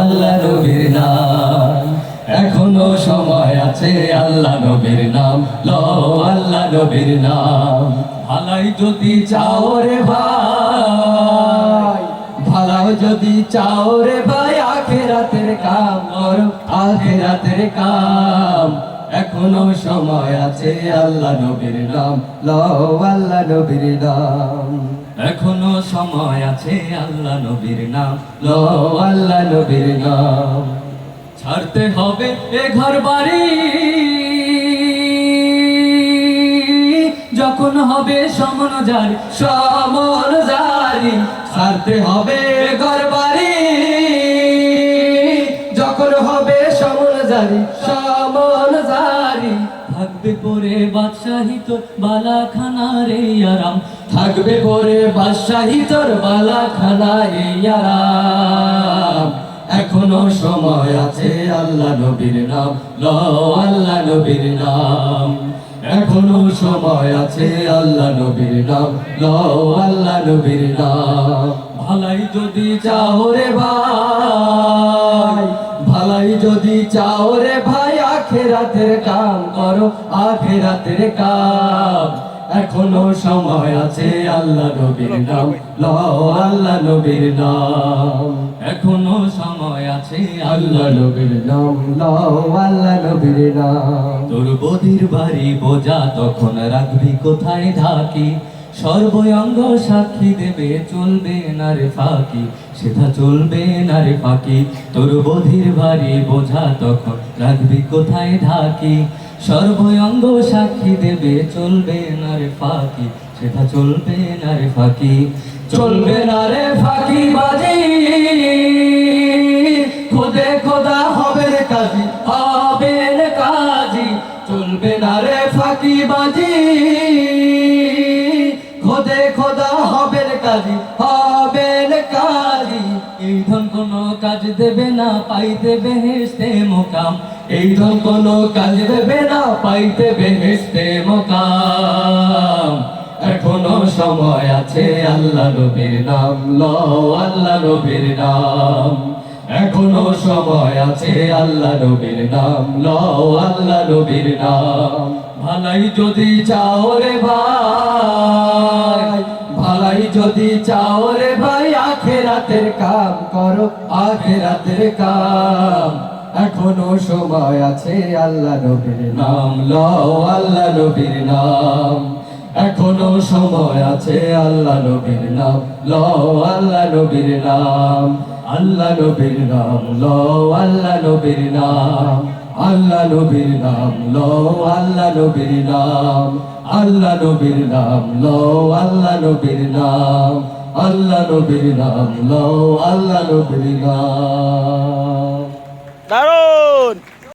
আল্লাহ নবীর নাম। এখনও সময় আছে আল্লাহ নবীর নাম লো আল্লাহ নবীর নাম। ভালাই যদি চাও রে ভাই ভালো যদি চাও রে ভাই, আখেরাতের কাম করো, আখেরাতের কাম। এখনও সময় আছে আল্লাহ নবীর নাম লো আল্লাহ নবীর নাম। এখনও সময় আছে আল্লাহ নবীর নাম। আল্লাহ নবীর নাম। ছাড়তে হবে এ ঘর বাড়ি। যখন হবে সমন জারি সমন জারি। ছাড়তে হবে ঘর বাড়ি। যখন হবে সমন জারি সমন জারি। থাকবে পরে বাদশাহী তোর বালাখানা রে আরাম থাকবে পরে বাদশাহী তোর বালাখানা রে আরাম এখনও সময় আছে আল্লাহ নবীর নাম লো আল্লাহ নবীর নাম। এখনও সময় আছে আল্লাহ নবীর নাম লো আল্লাহ নবীর নাম। ভালাই যদি চাও রে ভাই আখেরাতের কাম করো আখেরাতের কাম এখনও সময় আছে আল্লাহ নবীর নাম লো আল্লাহ নবীর নাম। এখনও সময় আছে আল্লাহ নবীর নাম লো আল্লাহ নবীর নাম। তোর বধির বাড়ি বোঝা, তখন রাখবি কোথায় ঢাকি? সর্বঙ্গ সাক্ষী দেবে, চলবে না রে ফাঁকি। সেটা চলবে না রে ফাঁকি। তোর বধির বাড়ি বোঝা তখন রাখবি কোথায় ঢাকি। সর্বঙ্গ সাক্ষী দেবে, চলবে না রে ফাঁকি। সেটা চলবে না রে ফাঁকি। চলবে না রে ফাঁকি বাজি। খোদে খোদা হবে রে কাজী, হবে রে কাজী। চলবে না রে ফাঁকি বাজি। কাজী কাজী। এই ধন কাজ দেবে না, পাইতে বেহেস্তে মোকাম। এই ধন কাজ দেবে না, পাইতে বেহেস্তে মোকাম। এখনও সময় আছে, আল্লাহ নবীর নাম লো আল্লাহ নবীর নাম। এখনও সময় আছে, আল্লাহ নবীর নাম লো আল্লাহ নবীর নাম। ভালাই যদি চাও রে ভাই ভালাই যদি চাও রে ভাই, আখেরাতের কাম করো, আখেরাতের কাম। এখনও সময় আছে আল্লাহ নবীর নাম লো আল্লাহ নবীর নাম। এখনও সময় আছে আল্লাহ নবীর নাম লো আল্লাহ নবীর নাম। আল্লাহ নবীর নাম লো আল্লাহ নবীর নাম। আল্লাহ নবীর নাম লো আল্লাহ নবীর নাম। আল্লাহ নবীর নাম লো আল্লাহ নবীর নাম। আল্লাহ নবীর নাম লো আল্লাহ নবীর নাম। দারুণ!